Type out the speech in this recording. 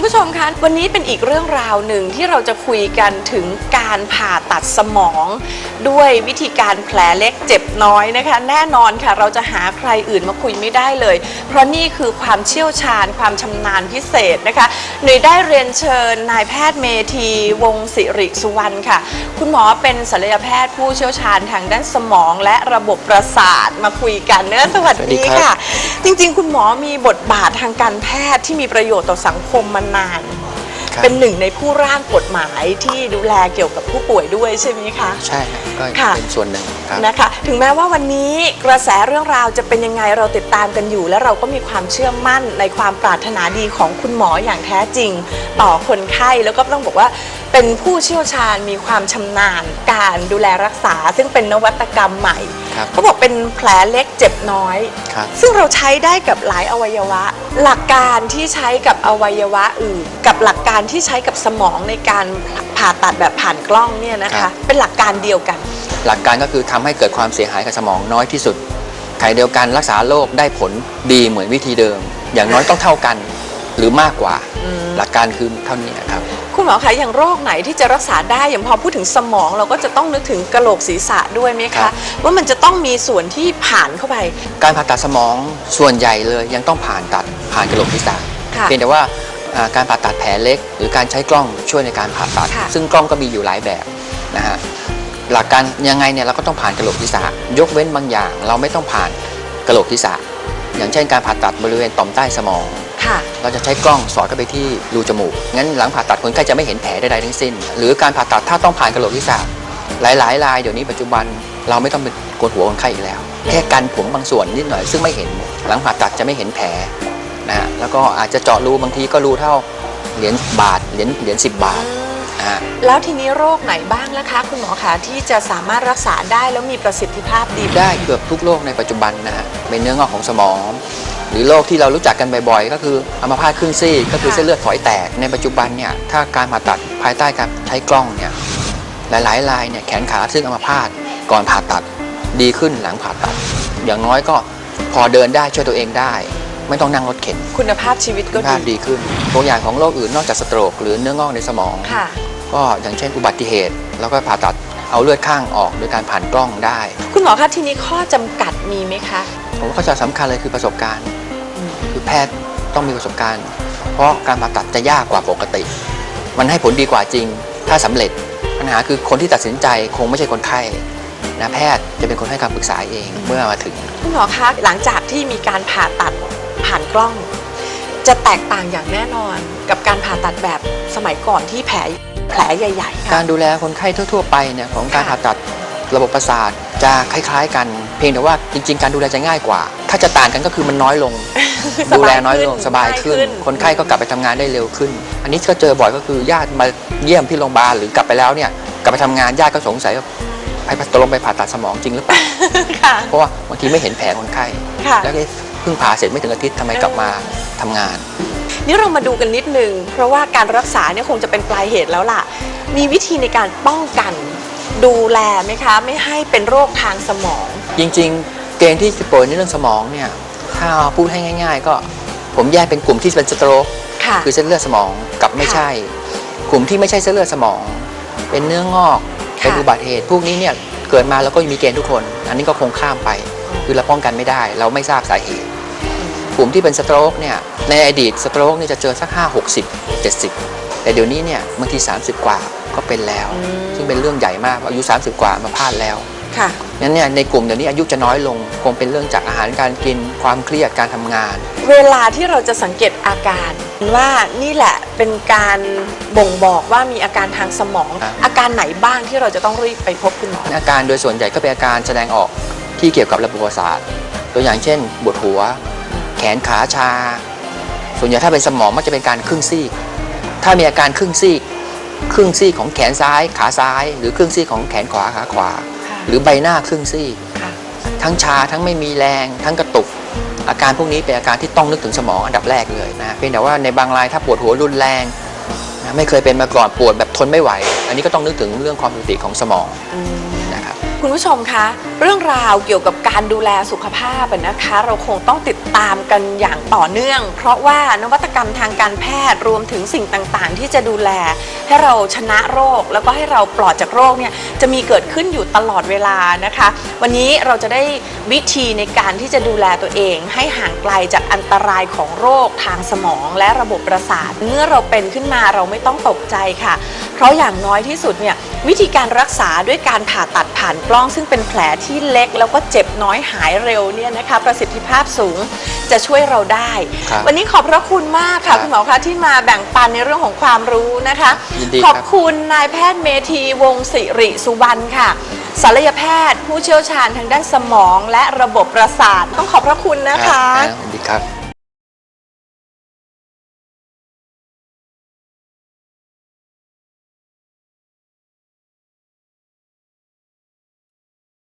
คุณผู้ชมคะวันนี้เป็นอีกเรื่องราวหนึ่งที่เราจะคุยกันถึงการผ่าตัดสมอง ด้วยวิธีการแผลเล็กเจ็บน้อยนะคะ แน่นอนค่ะเราจะหาใครอื่นมาคุยไม่ได้เลย เพราะนี่คือความเชี่ยวชาญความชำนาญพิเศษนะคะหน่ยได้เรียนเชิญนายแพทย์เมธีวงศิริสุวรรณค่ะ คุณหมอเป็นศัลยแพทย์ผู้เชี่ยวชาญทางด้านสมอง และระบบประสาทมาคุยกันเนื้อะสวัสสวัสดีดีครับ ค่ะ จริงๆ คุณหมอมีบทบาททางการแพทย์ที่มีประโยชน์ต่อสังคมมานาน ครับ เป็นหนึ่งในผู้ร่างกฎหมายที่ดูแลเกี่ยวกับผู้ป่วยด้วยใช่ไหมคะ ใช่ครับก็ค่ะ เป็นส่วนหนึ่ง ครับ นะคะ ถึงแม้ว่าวันนี้กระแสเรื่องราวจะเป็นยังไงเราติดตามกันอยู่ และเราก็มีความเชื่อมั่นในความปรารถนาดีของคุณหมออย่างแท้จริง ต่อคนไข้แล้วก็ต้องบอกว่าเป็นผู้เชี่ยวชาญมีความชำนาญการดูแลรักษา ซึ่งเป็นนวัตกรรมใหม่ครับ เขาบอกเป็นแผลเล็กเจ็บน้อย ครับ ซึ่งเราใช้ได้กับหลายอวัยวะ หลักการที่ใช้กับอวัยวะอื่น กับหลักการที่ใช้กับสมองในการผ่าตัดแบบผ่านกล้องเนี่ยนะครัคะ บ เป็นหลักการเดียวกัน หลักการก็คือทำให้เกิดความเสียหายกับสมองน้อยที่สุดไขเดียวกันรักษาโรคได้ผลดีเหมือนวิธีเดิม อย่างน้อยต้องเท่ากันหรือมากกว่าอืมหลักการคือเท่านี้ครับ คุณหมอคะอย่างโรคไหนที่จะรักษาได้อย่างพอพูดถึงสมองเราก็จะต้องนึกถึงกระโหลกศีรษะด้วยไหมครัคะบว่ามันจะต้องมีส่วนที่ผ่านเข้าไป การผ่าตัดสมองส่วนใหญ่เลยยังต้องผ่านตัดผ่านกระโหลกศีรษะค่ะเพียงแต่ว่าอ่าการผ่าตัดแผลเล็ก หรือการใช้กล้องช่วยในการผ่าตัดค่ะซึ่งกล้องก็มีอยู่หลายแบบนะฮะ หลักการยังไงเนี่ยเราก็ต้องผ่านกระโหลกศีรษะยกเว้นบางอย่าง เราไม่ต้องผ่านกระโหลกศีรษะอย่างเช่นการผ่าตัดบริเวณต่อมใต้สมอง ค่ะ เราจะใช้กล้องสอดเข้าไปที่รูจมูก งั้นหลังผ่าตัดคนไข้จะไม่เห็นแผลใดๆทั้งสิ้น หรือการผ่าตัดถ้าต้องผ่านกระโหลกศีรษะหลายๆรายเดี๋ยวนี้ปัจจุบันเราไม่ต้องเป็นโกนหัวคนไข้อีกแล้ว แค่กันผมบางส่วนนิดหน่อย ซึ่งไม่เห็นหลังผ่าตัดจะไม่เห็นแผลนะฮะแล้วก็อาจจะเจาะรูบางทีก็รูเท่าเหรียญบาทเหรียญเหรียญสิบบาท นะฮะ แล้วทีนี้โรคไหนบ้างนะคะ คุณหมอคะที่จะสามารถรักษาได้แล้วมีประสิทธิภาพดีได้เกือบทุกโรคในปัจจุบันนะฮะเป็นเนื้องอกของสมอง หรือโรคที่เรารู้จักกันบ่อยๆ ก็คืออัมพาตครึ่งซีกก็คือเส้นเลือดฝอยแตกในปัจจุบันเนี่ยถ้าการผ่าตัดภายใต้การใช้กล้องเนี่ยหลายๆรายเนี่ยแขนขาซึ่งอัมพาตก่อนผ่าตัดดีขึ้นหลังผ่าตัด อย่างน้อยก็พอเดินได้ช่วยตัวเองได้ ไม่ต้องนั่งรถเข็นคุณภาพชีวิตก็ภาพดี ดีขึ้นตัวอย่างของโรคอื่นนอกจากสโตรกหรือเนื้องอกในสมอง ค่ะ ก็อย่างเช่นอุบัติเหตุ แล้วก็ผ่าตัดเอาเลือดข้างออกโดยการผ่านกล้องได้คุณหมอคะทีนี้ข้อจำกัดมีไหมคะ ผมว่าข้อจะสำคัญเลยคือประสบการณ์ คือแพทย์ต้องมีประสบการณ์ เพราะการผ่าตัดจะยากกว่าปกติ มันให้ผลดีกว่าจริง ถ้าสำเร็จปัญหาคือคนที่ตัดสินใจคงไม่ใช่คนไข้นะแพทย์จะเป็นคนให้คำปรึกษาเองเมื่อมาถึง คุณหมอคะหลังจากที่มีการผ่าตัดผ่านกล้อง จะแตกต่างอย่างแน่นอนกับการผ่าตัดแบบสมัยก่อนที่แผล แผลใหญ่ๆค่ะการดูแลคนไข้ทั่ว ๆ ไปเนี่ยของการค่ะผ่าตัดระบบประสาทจะคล้าย ๆ กัน เพียงแต่ว่าจริง ๆ การดูแลจะง่ายกว่า ถ้าจะต่างกันก็คือมันน้อยลง ดูแลน้อยลงสบายขึ้น คนไข้ก็กลับไปทำงานได้เร็วขึ้น อันนี้ก็เจอบ่อยก็คือญาติมาเยี่ยมที่โรงพยาบาลหรือกลับไปแล้วเนี่ยกลับไปทำงานญาติก็สงสัยว่าไปตกลงไปผ่าตัดสมองจริงหรือเปล่าค่ะเพราะว่าบางทีไม่เห็นแผลคนไข้ค่ะแล้วก็เพิ่งผ่าเสร็จไม่ถึงอาทิตย์ทำไมกลับมาทำงาน นี่เรามาดูกันนิดนึง เพราะว่าการรักษาเนี่ยคงจะเป็นปลายเหตุแล้วล่ะ มีวิธีในการป้องกัน ดูแลไหมคะ ไม่ให้เป็นโรคทางสมอง จริงๆ เกณฑ์ที่จะป่วยในเรื่องสมองเนี่ย ถ้าพูดให้ง่าย ๆ ก็ผมแยกเป็นกลุ่มที่เป็นสโตรกค่ะคือเส้นเลือดสมองกับไม่ใช่ กลุ่มที่ไม่ใช่เส้นเลือดสมอง เป็นเนื้องอกค่ะเป็นอุบัติเหตุ พวกนี้เนี่ยเกิดมาแล้วก็มีเกณฑ์ทุกคน อันนี้ก็คงข้ามไป คือเราป้องกันไม่ได้ เราไม่ทราบสาเหตุก ลุ่มที่เป็นสโตรกเนี่ยในอดีตสโตรกเนี่ยจะเจอสัก 5 60 70 แต่เดี๋ยวนี้เนี่ยบางที 30 กว่าก็เป็นแล้วอืมซึ่งเป็นเรื่องใหญ่มากอายุ 30 กว่ามาพลาดแล้วค่ะงั้นเนี่ยในกลุ่มเดี๋ยวนี้อายุจะน้อยลง คงเป็นเรื่องจากอาหารการกินความเครียดการทำงาน เวลาที่เราจะสังเกตอาการว่านี่แหละเป็นการบ่งบอกว่ามีอาการทางสมองครับอาการไหนบ้างที่เราจะต้องรีบไปพบคุณหมออาการโดยส่วนใหญ่ก็เป็นอาการแสดงออกที่เกี่ยวกับระบบประสาทตัวอย่างเช่นปวดหัว แขนขาชา ส่วนใหญ่ถ้าเป็นสมองมันจะเป็นการครึ่งซีก ถ้ามีอาการครึ่งซีก ครึ่งซีกของแขนซ้ายขาซ้าย หรือครึ่งซีกของแขนขวาขาขวา หรือใบหน้าครึ่งซีกค่ะทั้งชาทั้งไม่มีแรง ทั้งกระตุก อาการพวกนี้เป็นอาการที่ต้องนึกถึงสมองอันดับแรกเลยนะเพียงแต่ว่าในบางรายถ้าปวดหัวรุนแรงนะไม่เคยเป็นมาก่อนปวดแบบทนไม่ไหว อันนี้ก็ต้องนึกถึงเรื่องความผิดปกติของสมองอืมนะ คุณผู้ชมคะ เรื่องราวเกี่ยวกับการดูแลสุขภาพนะคะ เราคงต้องติดตามกันอย่างต่อเนื่อง เพราะว่านวัตกรรมทางการแพทย์รวมถึงสิ่งต่างๆ ที่จะดูแล ให้เราชนะโรค แล้วก็ให้เราปลอดจากโรคเนี่ยจะมีเกิดขึ้นอยู่ตลอดเวลานะคะ วันนี้เราจะได้วิธีในการที่จะดูแลตัวเอง ให้ห่างไกลจากอันตรายของโรคทางสมอง และระบบประสาทเมื่อเราเป็นขึ้นมาเราไม่ต้องตกใจค่ะ เพราะอย่างน้อยที่สุดเนี่ย วิธีการรักษาด้วยการผ่าตัดผ่านกล้อง ซึ่งเป็นแผลที่เล็ก แล้วก็เจ็บน้อยหายเร็วเนี่ยนะคะ ประสิทธิภาพสูงจะช่วยเราได้ ครับวันนี้ขอบพระคุณมากครัค่ะบคุณหมอคะที่มาแบ่งปันในเรื่องของความรู้นะคะ ยินดีขครัอบบคุณนายแพทย์เมธีวงศ์สิริสุวรรณค่ะศัลยแพทย์ผู้เชี่ยวชาญทางด้านสมองและระบบประสาทต้องขอบพระคุณนะคะ อ่าสวัสดีครับ